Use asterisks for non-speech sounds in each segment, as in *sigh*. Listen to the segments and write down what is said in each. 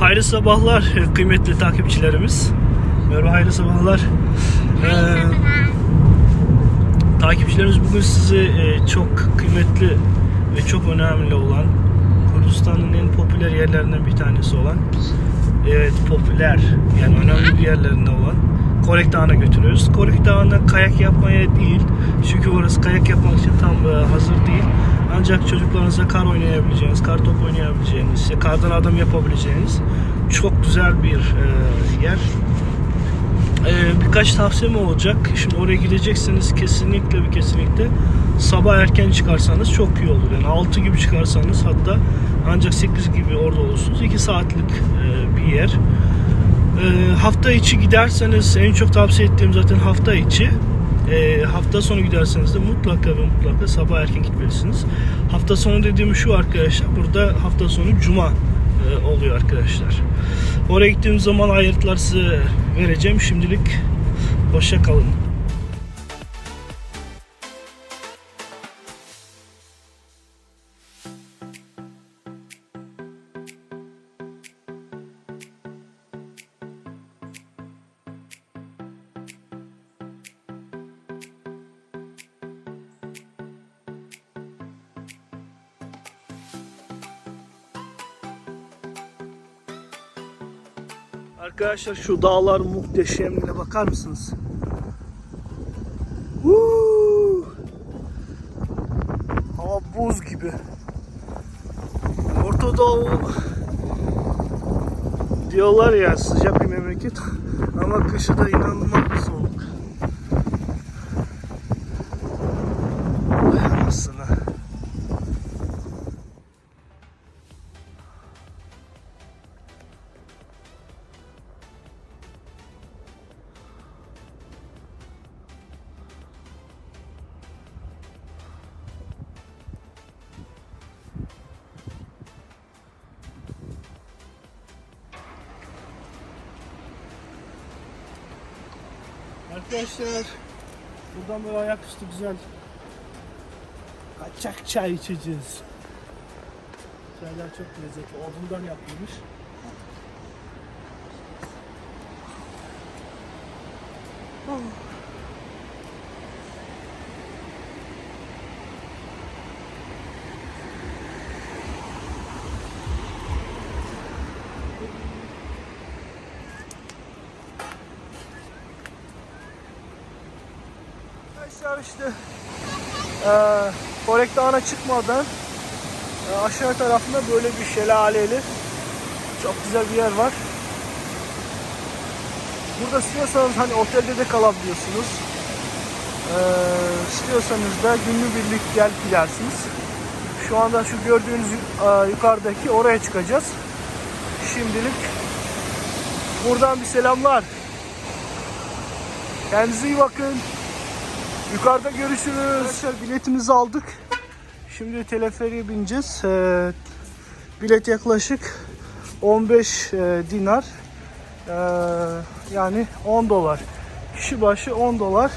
Hayırlı sabahlar kıymetli takipçilerimiz. Merhaba hayırlı sabahlar. Ee, takipçilerimiz bugün size e, çok kıymetli ve çok önemli olan Kürdistan'ın en popüler yerlerinden bir tanesi olan evet popüler yani önemli bir yerlerinde olan Korek Dağı'na götürüyoruz. Korek Dağı'na kayak yapmaya değil çünkü orası kayak yapmak için tam e, hazır değil. Ancak çocuklarınıza kar oynayabileceğiniz, kar top oynayabileceğiniz, işte kardan adam yapabileceğiniz çok güzel bir e, yer. Ee, birkaç tavsiyem olacak. Şimdi oraya gidecekseniz kesinlikle ve kesinlikle sabah erken çıkarsanız çok iyi olur. Yani 6 gibi çıkarsanız hatta ancak 8 gibi orada olursunuz. 2 saatlik e, bir yer. E, hafta içi giderseniz en çok tavsiye ettiğim zaten hafta içi. E, hafta sonu giderseniz de mutlaka ve mutlaka sabah erken gitmelisiniz. Hafta sonu dediğim şu arkadaşlar. Burada hafta sonu cuma e, oluyor arkadaşlar. Oraya gittiğim zaman ayrıntılar size vereceğim. Şimdilik hoşça kalın. Arkadaşlar şu dağlar muhteşemliğine bakar mısınız? Huu! Hava buz gibi. Orta Doğu diyorlar ya sıcak bir memleket ama kışı da inanılmaz soğuk. Arkadaşlar buradan böyle ayaküstü güzel kaçak çay içeceğiz. Çaylar çok lezzetli. Odundan yapılmış. Oh. Arkadaşlar işte eee Korek Dağı'na çıkmadan e, aşağı tarafında böyle bir şelaleli çok güzel bir yer var. Burada istiyorsanız hani otelde de kalabiliyorsunuz. Eee istiyorsanız da günlübirlik gel gidersiniz. Şu anda şu gördüğünüz e, yukarıdaki oraya çıkacağız. Şimdilik buradan bir selamlar. Kendinize iyi bakın. Yukarıda görüşürüz. Arkadaşlar biletimizi aldık. Şimdi teleferiye bineceğiz. Ee, bilet yaklaşık 15 e, dinar. Ee, yani 10 dolar. Kişi başı 10 dolar.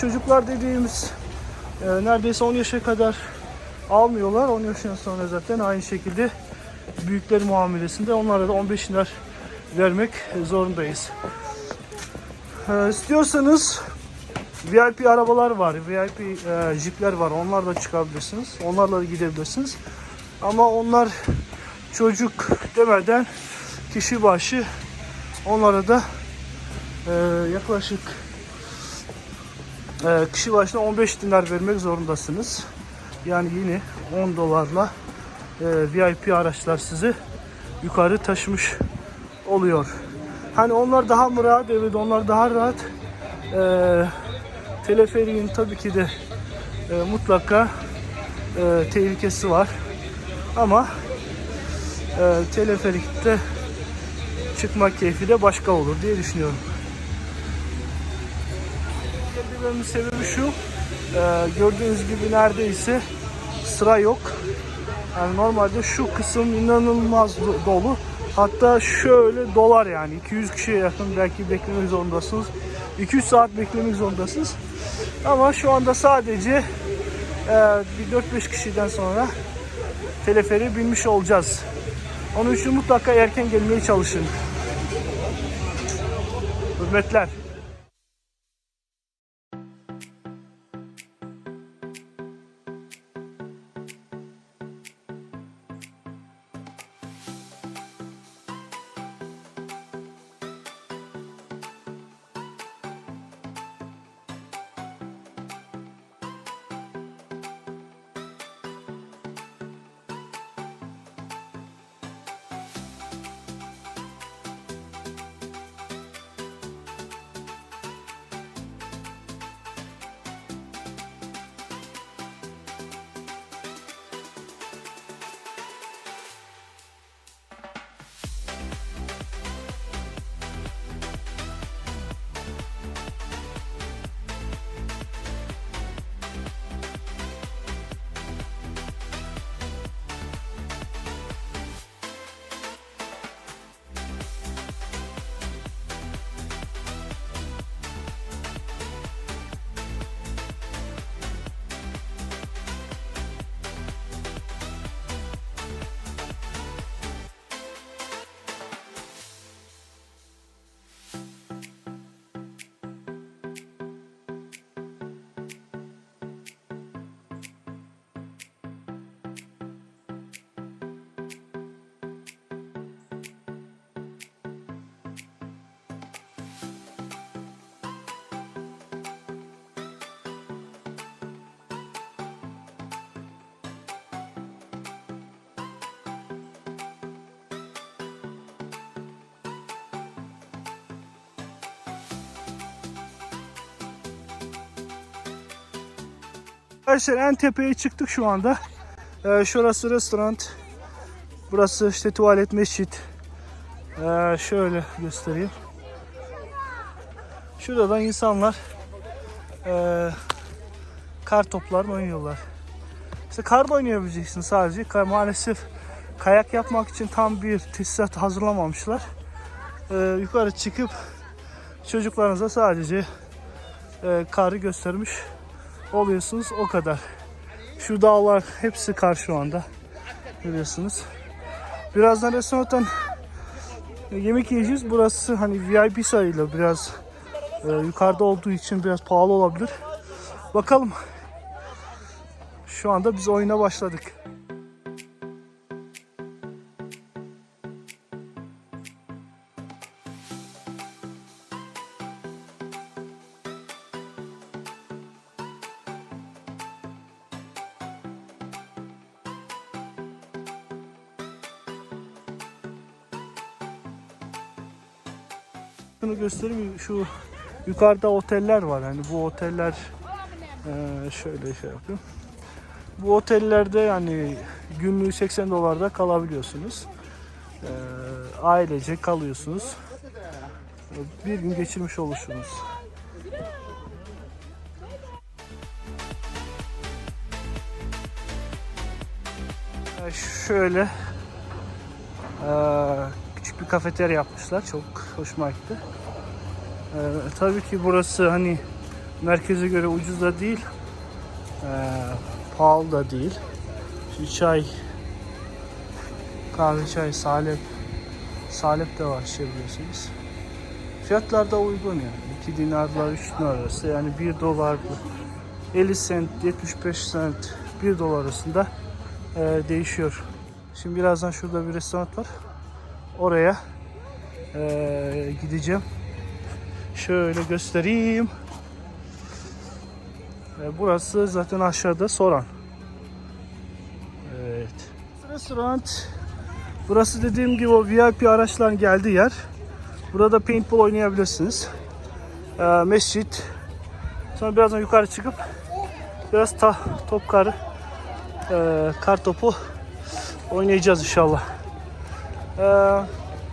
Çocuklar dediğimiz e, neredeyse 10 yaşa kadar almıyorlar. 10 yaşından sonra zaten aynı şekilde büyükler muamelesinde onlara da 15 dinar vermek zorundayız. Ee, istiyorsanız VIP arabalar var, VIP e, jipler var. Onlarla çıkabilirsiniz. Onlarla da gidebilirsiniz. Ama onlar çocuk demeden kişi başı onlara da e, yaklaşık e, kişi başına 15 dinar vermek zorundasınız. Yani yine 10 dolarla e, VIP araçlar sizi yukarı taşımış oluyor. Hani onlar daha mı rahat? Evet onlar daha rahat. Ee, teleferiğin tabii ki de e, mutlaka e, tehlikesi var. Ama e, teleferikte çıkmak keyfi de başka olur diye düşünüyorum. Gelmemin sebebi şu. e, gördüğünüz gibi neredeyse sıra yok. Yani normalde şu kısım inanılmaz do- dolu. Hatta şöyle dolar yani 200 kişiye yakın belki beklemek zorundasınız. 200 saat beklemek zorundasınız. Ama şu anda sadece e, bir 4-5 kişiden sonra teleferi binmiş olacağız. Onun için mutlaka erken gelmeye çalışın. Hürmetler. Arkadaşlar en tepeye çıktık şu anda. Ee, şurası restoran. Burası işte tuvalet, mescit. Ee, şöyle göstereyim. Şurada da insanlar ee, kar toplar oynuyorlar. İşte karda oynayabileceksin sadece. Kar, maalesef kayak yapmak için tam bir tesisat hazırlamamışlar. Ee, yukarı çıkıp çocuklarınıza sadece ee, karı göstermiş oluyorsunuz o kadar. Şu dağlar hepsi kar şu anda. Görüyorsunuz. Birazdan restorandan yemek yiyeceğiz. Burası hani VIP sayılır biraz e, yukarıda olduğu için biraz pahalı olabilir. Bakalım. Şu anda biz oyuna başladık. Şunu göstereyim şu yukarıda oteller var hani bu oteller eee, şöyle şey yapayım. Bu otellerde yani günlüğü 80 dolarda kalabiliyorsunuz. Eee ailece kalıyorsunuz. Bir gün geçirmiş olursunuz. Eee, Şöyle küçük bir kafeterya yapmışlar. Çok hoşuma gitti. Ee, tabii ki burası hani merkeze göre ucuz da değil. ee, pahalı da değil. Şu çay, kahve çay, salep, salep de var içebiliyorsunuz. Fiyatlar da uygun yani. 2 dinarla 3 dinar arası yani 1 dolar 50 sent, 75 sent 1 dolar arasında ee, değişiyor. Şimdi birazdan şurada bir restoran var. Oraya ee, gideceğim. Şöyle göstereyim. Ee, burası zaten aşağıda Soran. Evet. Restoran. Burası dediğim gibi o VIP araçların geldiği yer. Burada paintball oynayabilirsiniz. Ee, mescit. Sonra birazdan yukarı çıkıp biraz ta, top karı e, kar topu oynayacağız inşallah. Ee,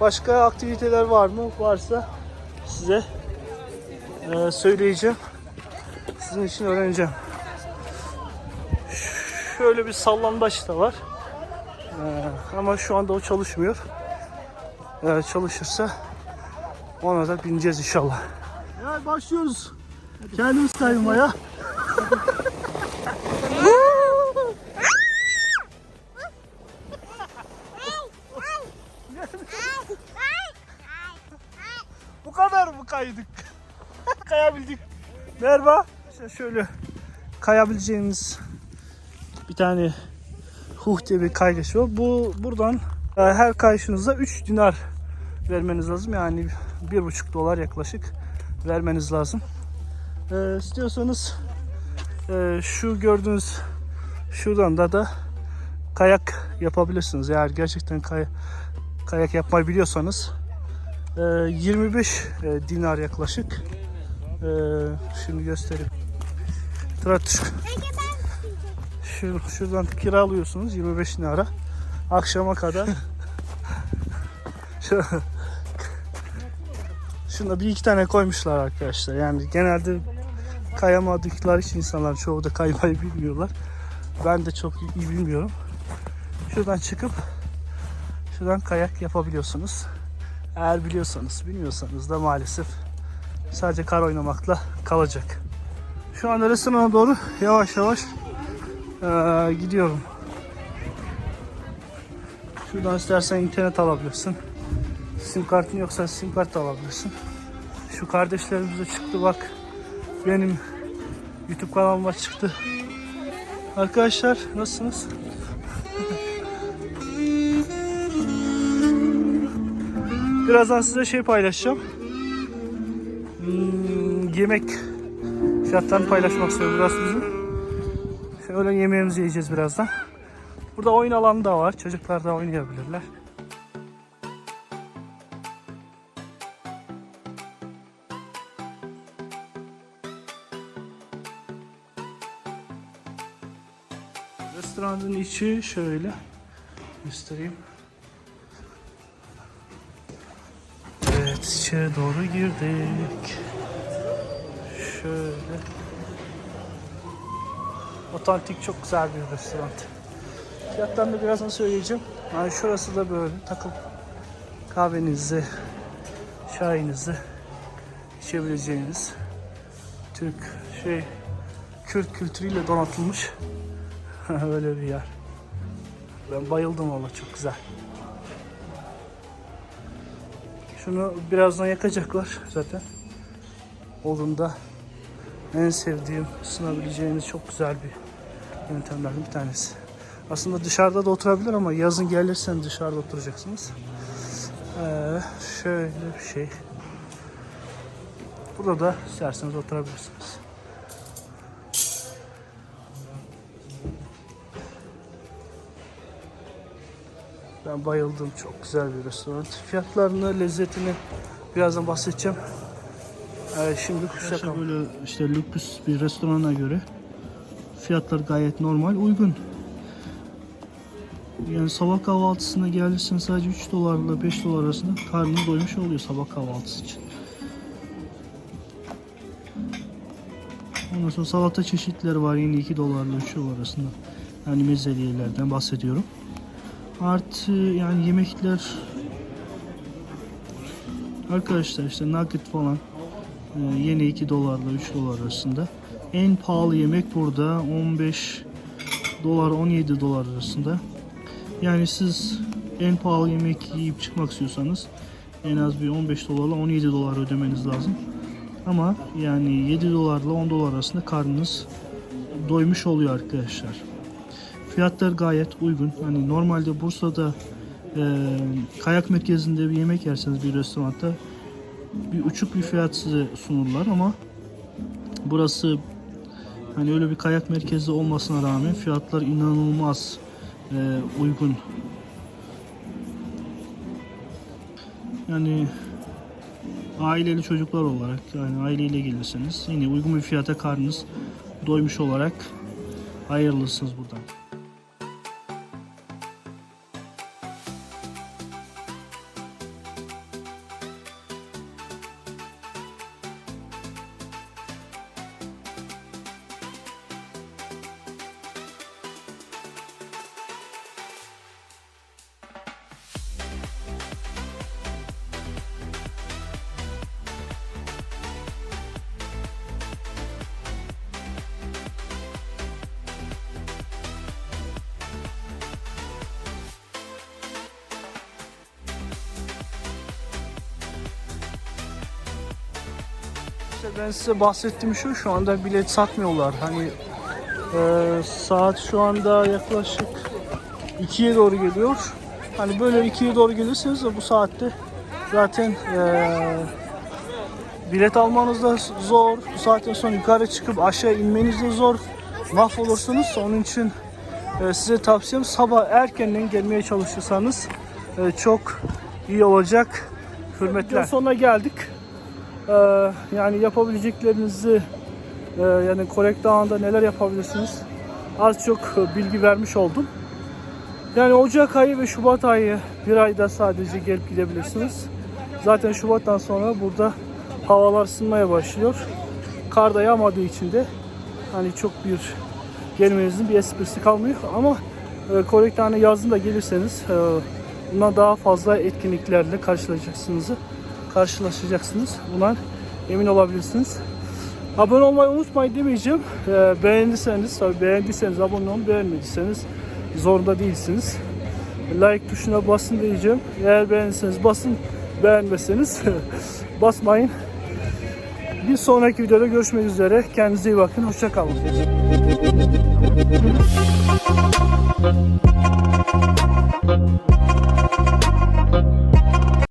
başka aktiviteler var mı? Varsa size e, söyleyeceğim. Sizin için öğreneceğim. Şöyle bir sallambaç da var. Ee, ama şu anda o çalışmıyor. Eğer çalışırsa ona da bineceğiz inşallah. Ya başlıyoruz. Kendimiz kaymaya. *laughs* Merhaba. İşte şöyle kayabileceğiniz bir tane huh diye bir kayış var. Bu buradan e, her kayışınıza 3 dinar vermeniz lazım. Yani 1,5 dolar yaklaşık vermeniz lazım. E, istiyorsanız e, şu gördüğünüz şuradan da da kayak yapabilirsiniz. Eğer gerçekten kay, kayak yapmayı biliyorsanız e, 25 e, dinar yaklaşık. E, şimdi göstereyim. Tratış. Şu, şuradan kiralıyorsunuz 25 dinara. Akşama kadar. Şu, şunda bir iki tane koymuşlar arkadaşlar. Yani genelde kayamadıkları için insanlar çoğu da kaymayı bilmiyorlar. Ben de çok iyi bilmiyorum. Şuradan çıkıp şuradan kayak yapabiliyorsunuz. Eğer biliyorsanız, bilmiyorsanız da maalesef sadece kar oynamakla kalacak. Şu anda restorana doğru yavaş yavaş eee, gidiyorum. Şuradan istersen internet alabilirsin. Sim kartın yoksa sim kart alabilirsin. Şu kardeşlerimiz de çıktı bak. Benim YouTube kanalıma çıktı. Arkadaşlar nasılsınız? *laughs* Birazdan size şey paylaşacağım. Hmm, yemek fiyatlarını paylaşmak istiyorum burası bizim. Şöyle yemeğimizi yiyeceğiz birazdan. Burada oyun alanı da var. Çocuklar da oynayabilirler. Restoranın içi şöyle göstereyim. Evet içeri doğru girdik. Şöyle. Otantik çok güzel bir restoran. Fiyatlarını birazdan söyleyeceğim. Yani şurası da böyle takıl kahvenizi, çayınızı içebileceğiniz Türk şey Kürt kültürüyle donatılmış *laughs* öyle bir yer. Ben bayıldım valla çok güzel. Şunu birazdan yakacaklar zaten. Odunda en sevdiğim ısınabileceğiniz çok güzel bir yöntemlerden bir tanesi. Aslında dışarıda da oturabilir ama yazın gelirsen dışarıda oturacaksınız. Ee, şöyle bir şey. Burada da isterseniz oturabilirsiniz. Ben bayıldım. Çok güzel bir restoran. Fiyatlarını, lezzetini birazdan bahsedeceğim. Ee, şimdi kuşak böyle işte lüks bir restorana göre fiyatlar gayet normal, uygun. Yani sabah kahvaltısına gelirsen sadece 3 dolarla 5 dolar arasında karnın doymuş oluyor sabah kahvaltısı için. Ondan sonra salata çeşitleri var yine 2 dolarla 3 dolar arasında. Yani mezeliyelerden bahsediyorum. Artı yani yemekler arkadaşlar işte nugget falan e, yine 2 dolarla 3 dolar arasında. En pahalı yemek burada 15 dolar 17 dolar arasında. Yani siz en pahalı yemek yiyip çıkmak istiyorsanız en az bir 15 dolarla 17 dolar ödemeniz lazım. Ama yani 7 dolarla 10 dolar arasında karnınız doymuş oluyor arkadaşlar. Fiyatlar gayet uygun. Hani normalde Bursa'da e, kayak merkezinde bir yemek yerseniz bir restoranda bir uçuk bir fiyat size sunurlar ama burası hani öyle bir kayak merkezi olmasına rağmen fiyatlar inanılmaz e, uygun. Yani aileli çocuklar olarak yani aileyle gelirseniz yine uygun bir fiyata karnınız doymuş olarak ayrılırsınız buradan. İşte ben size bahsettiğim şu, şu anda bilet satmıyorlar. Hani e, saat şu anda yaklaşık 2'ye doğru geliyor. Hani böyle 2'ye doğru gelirseniz de bu saatte zaten e, bilet almanız da zor. Bu saatten sonra yukarı çıkıp aşağı inmeniz de zor. Mahvolursunuz. Onun için e, size tavsiyem sabah erkenden gelmeye çalışırsanız e, çok iyi olacak. Hürmetler. Sonuna geldik. Ee, yani yapabileceklerinizi e, yani Korek Dağı'nda neler yapabilirsiniz az çok e, bilgi vermiş oldum. Yani Ocak ayı ve Şubat ayı bir ayda sadece gelip gidebilirsiniz. Zaten Şubat'tan sonra burada havalar ısınmaya başlıyor. Kar da yağmadığı için de hani çok bir gelmenizin bir esprisi kalmıyor. Ama e, Korek Dağı'na yazın da gelirseniz e, bundan daha fazla etkinliklerle karşılaşacaksınız. Karşılaşacaksınız. Buna emin olabilirsiniz. Abone olmayı unutmayın demeyeceğim. E, beğendiyseniz, tabii beğendiyseniz abone olun, beğenmediyseniz zorunda değilsiniz. Like tuşuna basın diyeceğim. Eğer beğendiyseniz basın, beğenmezseniz *laughs* basmayın. Bir sonraki videoda görüşmek üzere. Kendinize iyi bakın. Hoşçakalın.